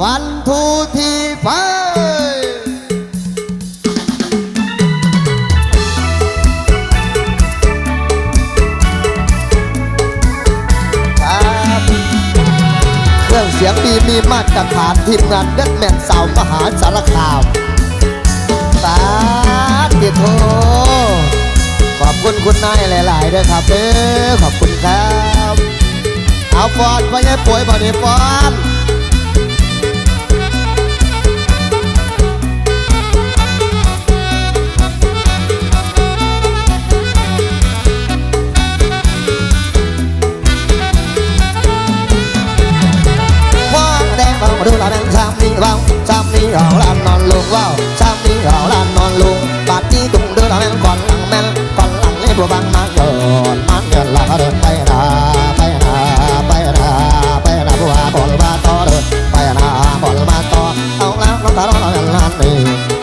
วันทูทีไฟครับเครื่องเสียงดีมีมาตรฐานทีมงานเด็ดแมนสาวมหาสารคามสาธุโทขอบคุณคุณนายหลาย ๆ ด้วยครับเด้อขอบคุณครับ เอาฟอนไปยังป่วยบ่ได้ฟอน เราลานนอนลงว้าวซ้ำนี่เราลานนอนลงบาดนี้ตุ้งดูเราแดงก่อนหลังแม่นก่อนหลังนี่บัวบังมาเกินมันเกินเราก็เดินไปนาไปนาไปนาไปนาบัวบอลมาต่อเดินไปนาบอลมาต่อเอาแล้วน้องตาเราเราลานนี่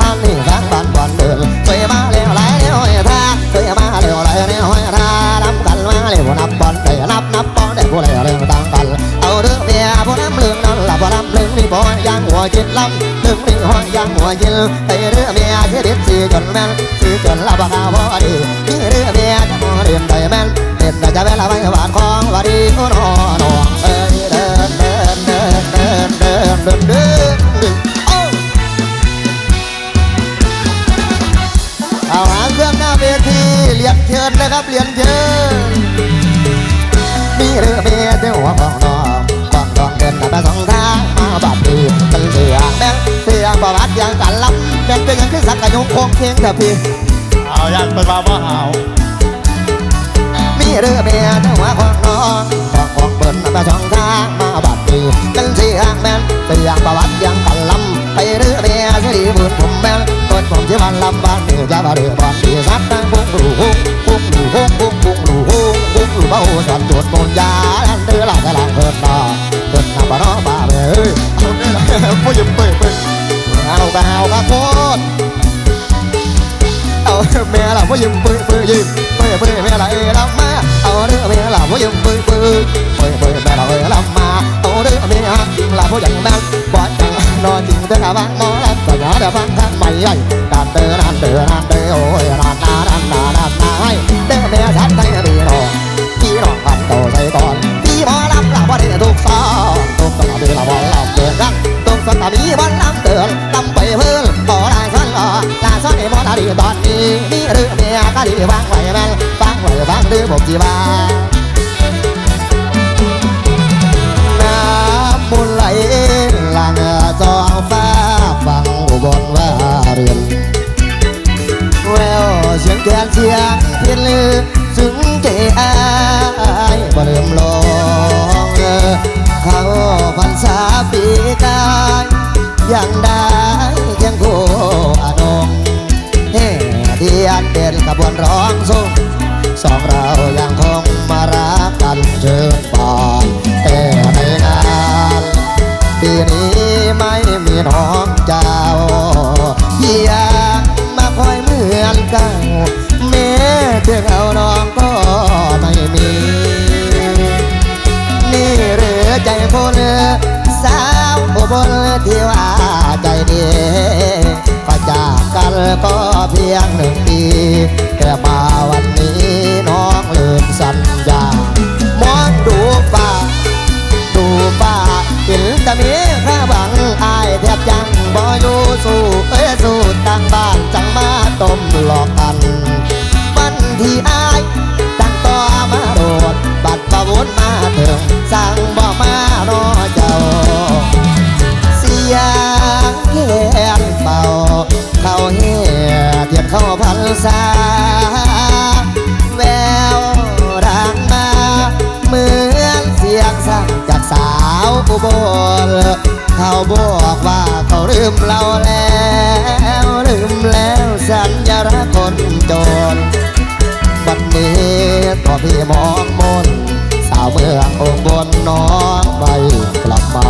อันนี้ข้างบ้านบอลเดินเคยมาเลี้ยวไหลเลี้ยวห้อยท่าเคยมาเลี้ยวไหลเลี้ยวห้อยท่านับกันมาเลี้ยวนับบอลได้นับนับบอลได้ผู้ใดเรื่องต่างกันเอาเรื่องเมียผู้น้ำเรื่องนั่นละผู้น้ำเรื่องนี่บ่ยางหัวจิตลำ เรืองนี่ห้อยยางหัวจิตไอ้เรืองเมียที่เด็ดสีจนแม่นสีจนละบักเอาพอดีนี่เรือเมียจะมอเรียนได้แม่นเด็ดจะเวลาไปหวานของวาดีโอ้นอนอเอ้ยเดินเดินเดินเดินเดินเดินเดินเอาหางเครื่องหน้าเวทีเรียนเชิญนะครับเรียนเชิญมีเรือเมียเที่ยวหัวของนองกองดองเดินมาสองทางมาบาดดีมันเสียแบงเสียประ วัติอย่างกันลับแบงก็ยังขึ้นสักกระยงคงเคียงแต่พี่เอาอยันเป็นมาว่าหาวมีเรือเมียเที่ยวหัวของน้องกองของเดินมาสองทางมาบาดดีมันเสียแบงเสียประวัติย่างกันลับไปเรือเมียสิริบุญผมแบงต้นผมที่วันลำบ้านเดือจะมาเรือบอลดีสัตว์ตั้งพุ่งหลูหุ่งพุ่งหลูหุ่งพุ่งพุ่งหลูหุ่งพุ่งหลูเบาสันจดมนยาลันเรือหลังหลังเพิ่นนาเพิ่นนาบ้านอบ้าเอ้ยเอาเนี่ยแหละผู้หญิงเปิด เอากะเอากะโคตรเอาแม่ละพ่ยิ้มปื้อปื้อยิ้มปื้อปื้อแม่ละเอลำมาเอาเรื่องแม่ละพ่ยิ้มปื้อปื้อปื้อปื้อแม่ละเอลำมาเอาเรื่องแม่ละพ่ยังแม่บอดจังนอนจริงเถอะกับหมอลำสัญญาเดี๋ยวฟังท่านใหม่ใหญ่ดานเดินดานเดินดานเดินโอ้ยดานนาดานนาดานนาให้เด้อแม่ชัดไทยพี่น้องพี่น้อพันโตใส่ก่อนพี่หมอลำละบ่ได้ทุกซอ ฟังดื้อผมจีว่าน้ำมุนไหลหลังจองฟ้าฟังอุบลว่าเรือนแววเสียงแกนเสียงเพียนลือซึ้งใจอายบ่ลืมลองเขาพันษาปีกายยังได้เคียงคู่อนงเฮ่เทียนเด่นขบวนร้องสุ่ง ยงหนึ่ง บอกว่าเขาลืมเราแล้วลืมแล้วสัญญารักคนจนวันนี้ต่อพี่มองมนสาวเมืององบนน้องไปกลับมา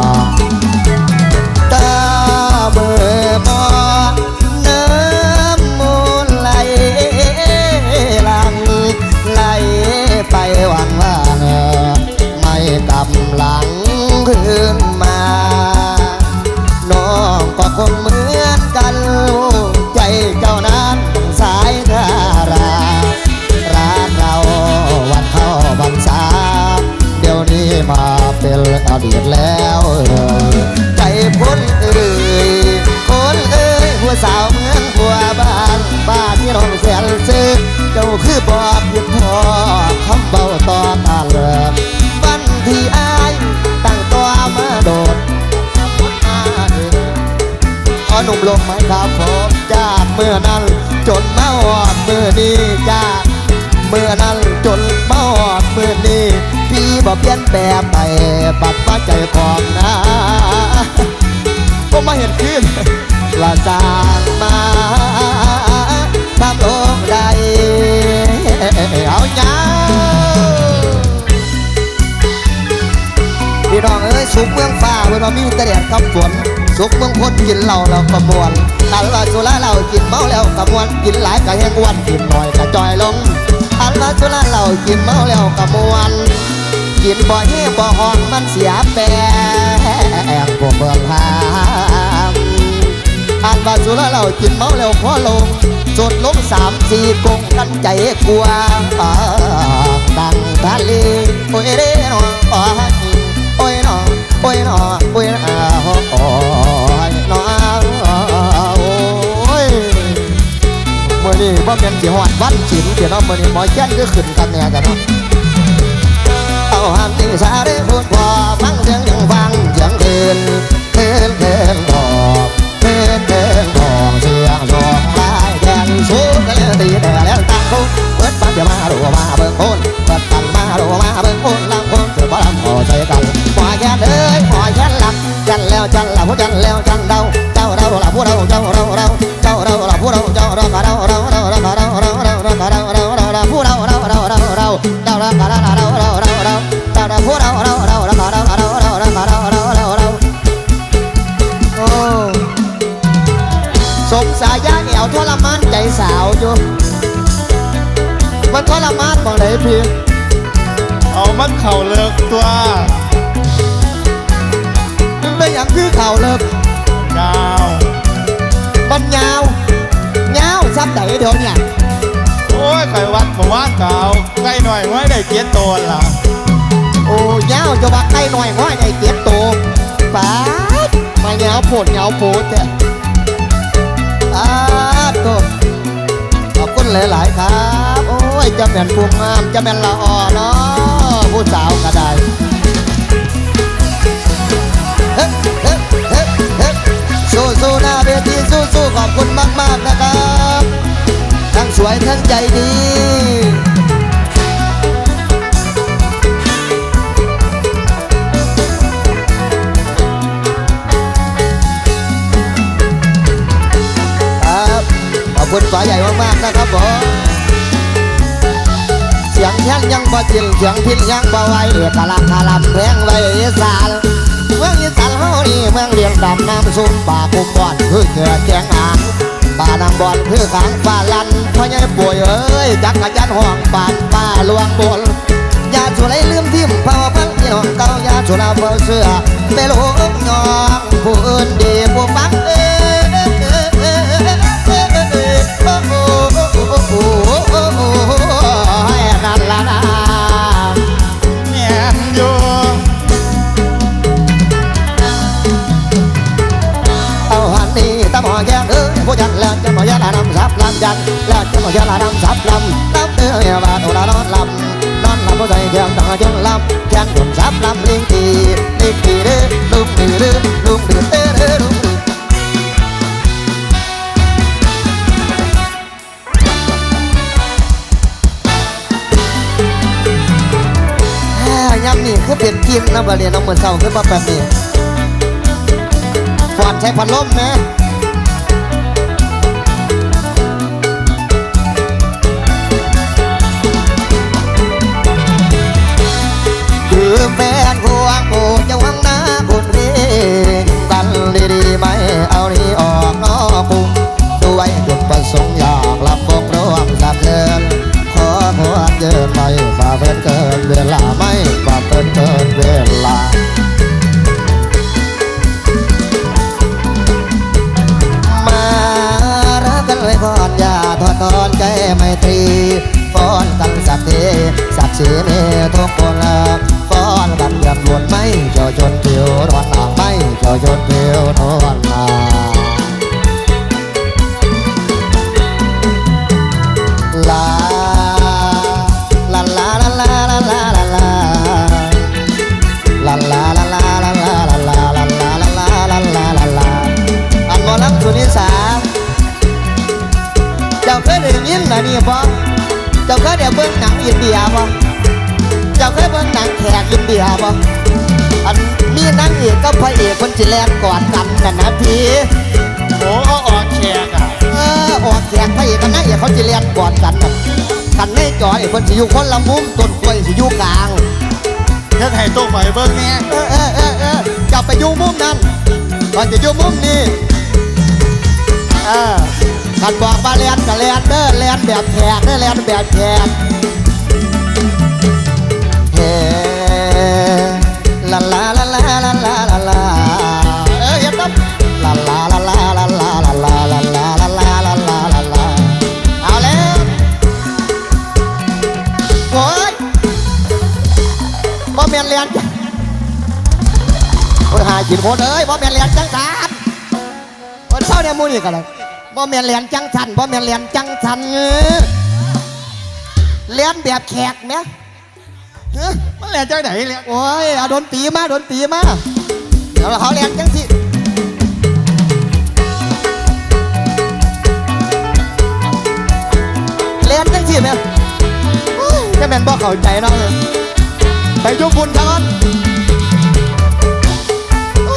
หนุ่มลงไหมครับผมจากเมื่อนั้น จนมาหอดมือนี้จากเมื่อนั้นจนมาหอดมือนี้พี่บอกเปลี่ยนแบบไปบัดว่าใจของนะก็มาเห็นขึ้นละจางมาทำลงได้เอาเงา พี่น้องเอ้ยสุกเมืองฟ้าเวลามีแต่แดดกับฝนสุกเมืองพนกินเหล้าแล้วก็มวนคันว่าสุราเหล้ากินเมาแล้วก็มวนกินหลายก็แห้งอ้วนกินหน่อยก็จอยลงคันว่าสุราเหล้ากินเมาแล้วก็มวนกินบ่แห้บ่ห้องมันเสียแปลงพวกเมืองหามอันว่าสุราเหล้ากินเมาแล้วพอลงจดลงสามสี่กงกันใจกลัวอ่าดังทะเลโอ้ยเด้น้องอ๋อ น้อโอ้ยน้อโอ้ยน้อโอ้ยน้อโอ้ยเมื่อนี้ว่าเป็นสิหอดวันฉินเดี๋ยวน้องมื่อนี้หมอแจ้นก็ขึ้นกันแน่กันเนาะเอาห้ามจริงสาเด้พูดพอฟังเสียงยังฟังเสียงเทินเทินเทินทองเทินเทินทองเสียงสองลายแดงสูงกันเลยตีแต่แล้วตั้งคู่เปิดปันจะมาดูมาเบิ่งคนเปิดปัน สาวอยู่มันทรมานบอกไหนพี่เอามันเข่าเลิกตัวมันเป็นอย่างคือเข่าเลิกยาวมันยาวยาวซ้ำไหนเดี๋ยวเนี่ยโอ้ยไขวัดผมว่าเก่าใกล้หน่อยไว้ได้เกียรตัวล่ะโอ้ยาวจะว่าใกล้หน่อยว่าไงเก็บโตป้าดมาเหงาโผดเหงาโผดเนี่ยป้าดโตขอบ คุณหลาย ๆ ครับ โอ้ยจะแม่นผู้งามจะแม่นละอ่อเนาะผู้สาวก็ได้สู้สู้หน้าเวทีสู้สู้ขอบคุณมากๆนะครับ ทั้งสวยทั้งใจดี ครับขอบคุณฝาใหญ่ มากนะครับผมเสียงแท่นยังบ่จินเสียงพินยังบ่ไหวเอกลักษณ์คาลำแพงไว้อีสานเมืองอีสานเฮานี่เมืองเรียงดำน้ำซุปป่าคุ้มบ่อนคือเกลือแกงอ่างป่านางบอนคือขางป่าลันพ่อใหญ่ป่วยเอ้ยจักรยันห้องป่านป่าลวงบนยาสุไรลืมทิมเผาพังที่ห้องเก่ายาสุราเฝ้าเสื้อไปลงยองผู้อื่นดีผู้ฟังเเรียนกินนะบาเรียนน้องเหมือนเศร้าคือมาแบบนี้ฟอนใช้พัดลมนะ I got กับพระเอกคนสิแลนกอดกันนั่นนะพี่โอ้เขาออกแขกอะเออออกแขกพระเอกกับนางเอกเขาสิแลนกอดกันน่ะกันในจอไอ้คนสิอยู่คนละมุมต้นกล้วยสิอยู่กลางเฮ็ดให้ตู้ข่อยเบิ่งแน่เออเออเออเออจะไปอยู่มุมนั้นก่อนจะอยู่มุมนี้เออขันบอกว่าแลนกับแลนเด้อแลนแบบแขกเด้อแลนแบบแขกเฮ้ลาลา กินโคตรเอ้ยบ่แม่นเลียนจังสันคนเศร้าเนี่ยมูนี่กันเลยบ่แม่นเลียนจังสันบ่แม่นเลียนจังสันเออเลียนแบบแขกไหมเฮ้ยมันแหละจังไหนเลยโอ้ยเอาดนตีมาดนตีมาเดี๋ยวเขาเลียนจังสิเลียนจังสิไหมโอ้ยจะแม่นบ่เข้าใจเนาะไปจุบุญทางนั้นโอ้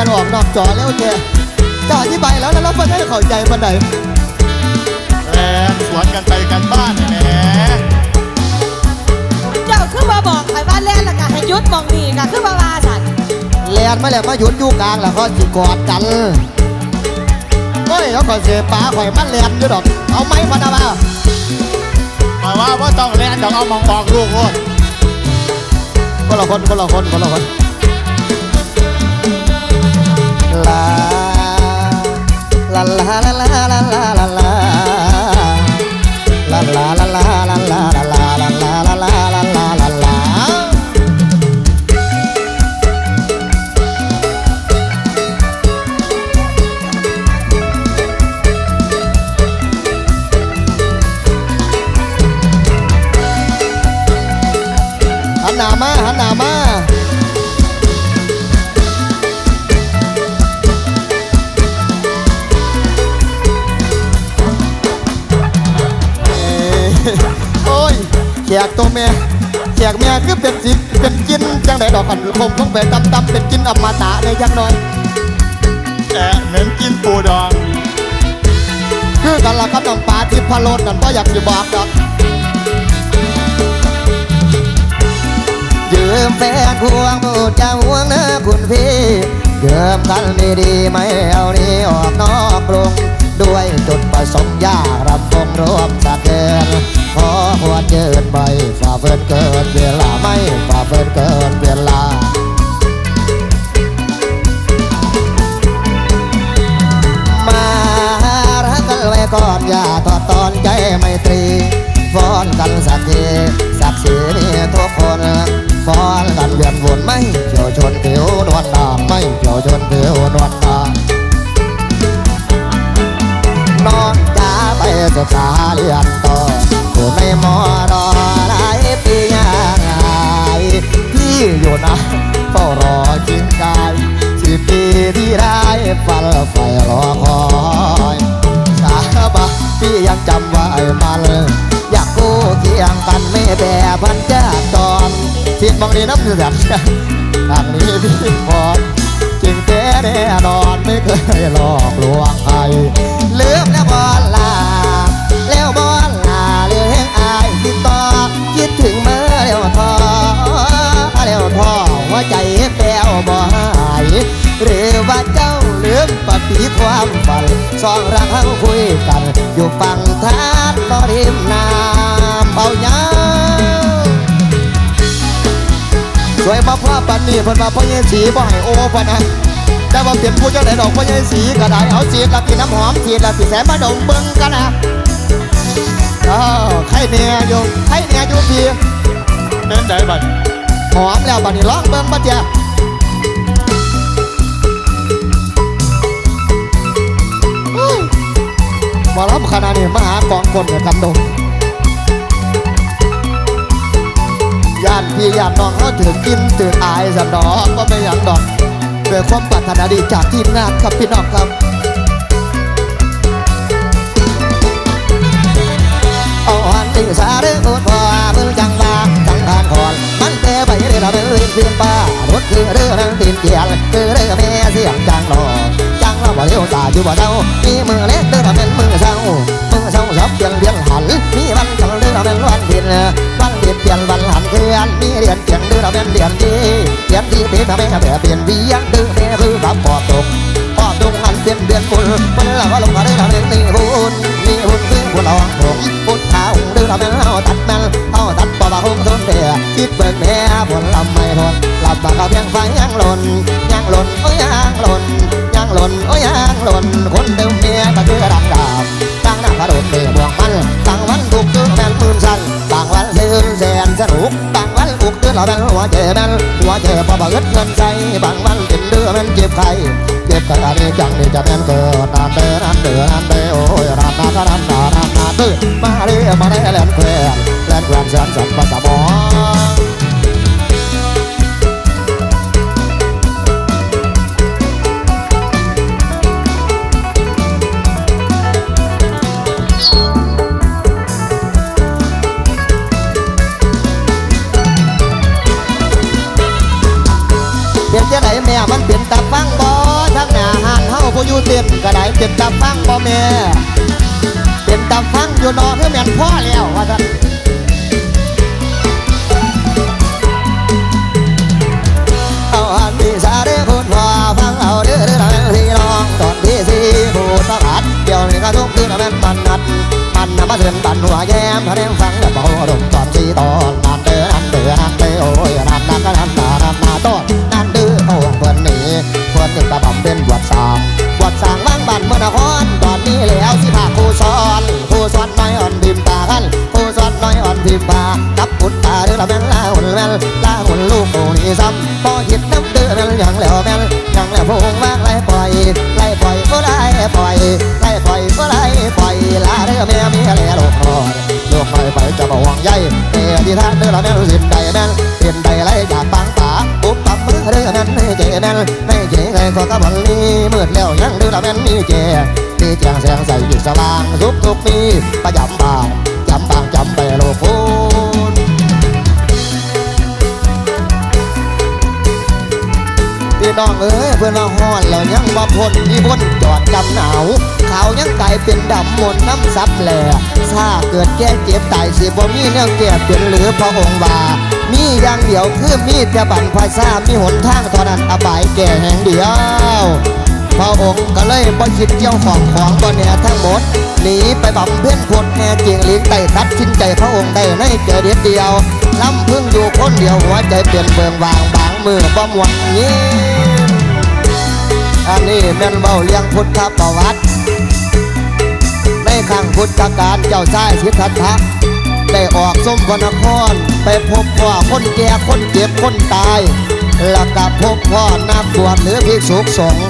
มาแลนออกนอกจอแล้วเจ้จะอธิบายแล้วแล้วเราไม่ได้เข้าใจมันไหนแลนสวนกันไปกันบ้านนี่แหละเจ้าคือมาบอกใครว่าเล่นและก็ให้หยุดมองนี่ก็คือมาว่าสันแลนมาแล้วมาหยุดอยู่กลางแล้วก็สิกอดกันโอ้ยแล้วก็เสียป้าข่อยมันแลนอยู่ดอก เอาไม้พนามาหมายว่าว่าต้องแลนต้องเอามองบอกลูกโลดคนละคนคนละคนคนละคน ลาลาลาลาลาลาลา แขกตัวแม่แขกแม่คือเป็นสิเป็นกินจังไดดอกกันผมต้องไปตำตำเป็นกินอมตะในจังน้อยแอะเหม็นกินปูดองคือกันละกับน้องปลาทิพพะโลดนั่นก็อยากจะบอกดอกยืมแฟนพวงพูดจะห่วงนะคุณพี่ยืมกันดีๆไม่เอานี้ออกนอกกรุงด้วยจุดประสงค์อยากรำวงรวมสะเทือน ขอหัวเจินไปฝ่าเฟินเกินเวลาไม่ฝ่าเฟินเกินเวลามารักกันไว้ก่อนอย่าทอดตอนใจไม่ตรีฟ้อนกันสักทีสักสีนี่ทุกคนฟ้อนกันเวียนวนไม่เกี่ยวชนผิวนวลนางไม่เกี่ยวชนผิวนวลนางนองจ้าไปศึกษาเรียนต่อ อยู่ในมอรอหลายปียังไงพี่อยู่นะเฝ้ารอจริงกายสิปีที่ได้ฝันไฟรอคอยชาบะพี่ยังจำไว้มันอยากกู้เคียงกันไม่แบ่พันจากตอนทิดมองดีน้ำเดือดทางนี้พี่พอ สองรักเขาคุยกัน อยู่ฝั่งทานบ่ริมน้ำเบาหยาวสวยมาพ่อปันนี่เพิ่นมาพ่อเยสีบ่ให้โอพะนะแต่ว่าเปลี่ยนผู้เจ้าไหนดอกพ่อใหญ่สีก็ได้เอาจีดแล้วกินน้ำหอมจีดแล้วสิแสมาดมเบิ่งกันนะอ้าวไข่เนี่ยอยู่ไข่เนี่ยอยู่พี่เป็นไดบัดหอมแล้วบัดนี้ร้องเบิ่งบัดเจ้า มารับขนาดนี้มาหากองคนกับกำดงย่านพี่ย่านน้องเขาถือกินถืออายสันดอกก็ไม่อยากดอกด้วยความปรารถนาดีจากทีมงานครับพี่น้องครับเอาหันติสาเรื่องอุดพอเพิ่งจังว่าจังทานคอนมันเตะไปเรื่อยเป็นเรื่องเพียนป้ารถคือเรื่องตีนเกียร์คือเรื่องแม่เสียงจังหลอจั งเราบ่เลี้ยวตาอยู่บ่เจ้ามีมือเล็กเดินเป็นมือเศร้ามือเศร้าชอบเปลี่ยนเปลี่ยนหัน มีวันจังเดินเป็นวันผิดวันผิดเปลี่ยนวันหันเคลื่อนมีเดียนเพียงเดินเป็นเดียนดีเดียนดีเป็นแม่แบบเปลี่ยนเวียังดื้อแม่คือแบบปอบตกปอบตรงหันเปลี่ยนเปลี่ยนบุญมันละว่าลงมาได้ทำเรื่องนี้บุญ มีบุญคือบุญลองผมบุญท้าองค์ดื้อเราเป็นเอาตัดแมนเอาตัดปอบาหุ่มต้นเดียคิดเบิกแม่ผลลำไม่ทนลำบากเขาเพียงไฟยังหล่นยังหล่นโอ้ยยังหล่นยังหล่นโอ้ยยังหล่นคนเดิมเมียก็คือดังดาบตั้งหน้ากระโดดเมียบวกมันตั้งวันถูกคือแมนมื่นสั้นบางวันซื่นแสนสนุกบางวันอุกคือเราเป็นหัวเจ็บแมนหัวเจ็บพอบ่เงินเงินใจบางวันเป็นเดือแมนเจ็บใคร เจ็บกระดาษจังนี่จะแม่นเกิดนานเดินนานเดินนานเดินโอ้ยรานนาก็รานนารานนาตื้อมาเรียมาได้แลนแควนแลนแควนแสนสันปัสสมองเปลี่ยนเจ้าไหนแม่มันเปลี่ยนตาฟังบ่ทั้งหน้า หันเฮาผู้อยู่เต็มก็ได้เป็นตาฟังบ่แม่เป็นตาฟังอยู่นอเพื่อแม่นพ่อแล้วว่าซั่น เอที่ท่านเด้อละแม่นสิ้นใดแม่นสิ้นใดไรจากบางป่าปุ๊บปั๊บมือเด้อแม่นไม่เจแม่นไม่เจใครก็กระบอนนี้มืดแล้วยังเด้อละแม่นมีเจมีเจียงแสงใสอยู่สว่างทุกทุกมีประจำบางจำบางจำไปโลกพู พี่น้องเอ้ยเพื่อนมาฮอดแล้วยังบ่พ้นมีพ้นจอดจำหนาวขาวยังไกลายเป็นดำมนน้ำซับแหล่ถ้าเกิดแก่เจ็บตายสิบ่มีแนวแก่เป็นหรือพระองค์ว่ามีอย่างเดียวคือมีแต่บันพาซามีหนทางเท่านั้นอบายแก่แห่งเดียวพระองค์ก็เลยบ่คิดเจ้าของของบ่แน่ทั้งหมดหนีไปบำเพ็ญพดแน่เจียงหลิงไต่ทัดชินใจพระองค์ได้ในเจอเดียวเดียวลำพึ่งอยู่คนเดียวหัวใจเปลี่ยนเบืองวางบางมือบ่มวนยิ้ม อันนี้แม่นเบาเลี้ยงพุทธประวัติ ในข้างพุทธการเจ้าชายสิทธัตถะได้ออกสมพนคร ไปพบว่าคนแก่คนเจ็บคนตาย แล้วก็พบพ่อนักบวชหรือภิกษุสงฆ์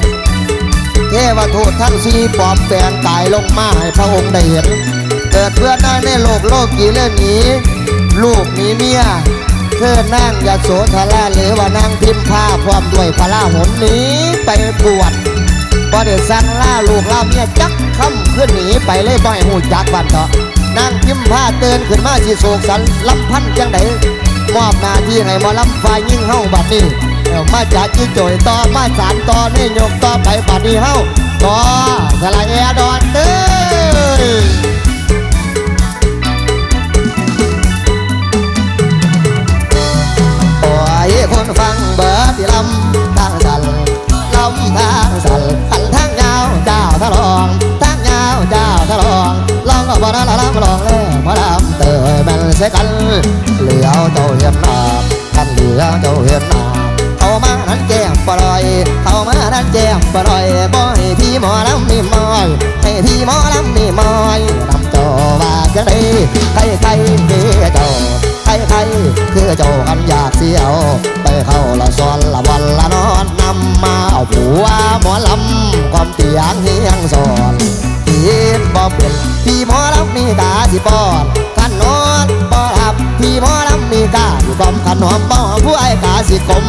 เทวทูตทั้งสี่ปลอมแปลงกายลงมาให้พระองค์ได้เห็น เกิดเพื่อได้ในโลกโลกกี่เรื่องนี้ ลูกนีเมีย เธอนั่งยาโสธราหรือว่านั่งพิมพ์ผ้าพร้อมด้วยพระลาหนหนีไปบวชบ่ได้สั่งล่าลูกล่าเมียจักคำขึ้นหนีไปเลยบ่ให้หูจักบันเถาะนั่งพิมพ์ผ้าเตือนขึ้นมาสิโศกสันลำพันจังไดมอบหน้าที่ให้มอลำฝ่ายยิ่งเฮาบัดนี้เอามาจากจีโจยต่อมาสารต่อนี่ยกต่อไปบัดนี้เฮาต่อสลายแอดอนเด้อ ฟังเบิดที่ลำทางสันลำทางสันอันทางยาวเจ้าทะลองทางยาวเจ้าทะลองลองก็บ่ได้ละลำลองเลยมาลำเตยมันเสกันเหลียวเจ้าเห็นหนาท่านเหลียวเจ้าเห็นหน้าเอามานั้นแก้มปล่อยเข้ามานั้นแจมปล่อยบ่ให้พี่หมอลำนี่มอยให้พี่หมอลำนี่มอยนำจอว่าจะได้ใครใครคือเจ้า ใครใครคือเจ้ากันอยากเสียว ไปเข้าละซ้อนละวันละนอนนำมาเอาผัวหมอลำความเตียงเฮียงสอนตีดบ่เป็นพี่หมอลำนี่กาสิปอนขันนอนบ่หลับพี่หมอลำนี่กาอยู่กอมขันหอมบ่ผู้ไอ้กาสิกลม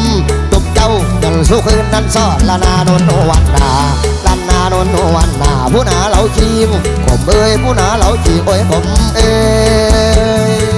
ตุกเจ้าจนสู้คืนนั้นสอนละนาโนนวันนาลันนาโนนวันนาผู้นาเราจีมผมเอ้ยผู้นาเราจีโอ้ยผมเอ้ย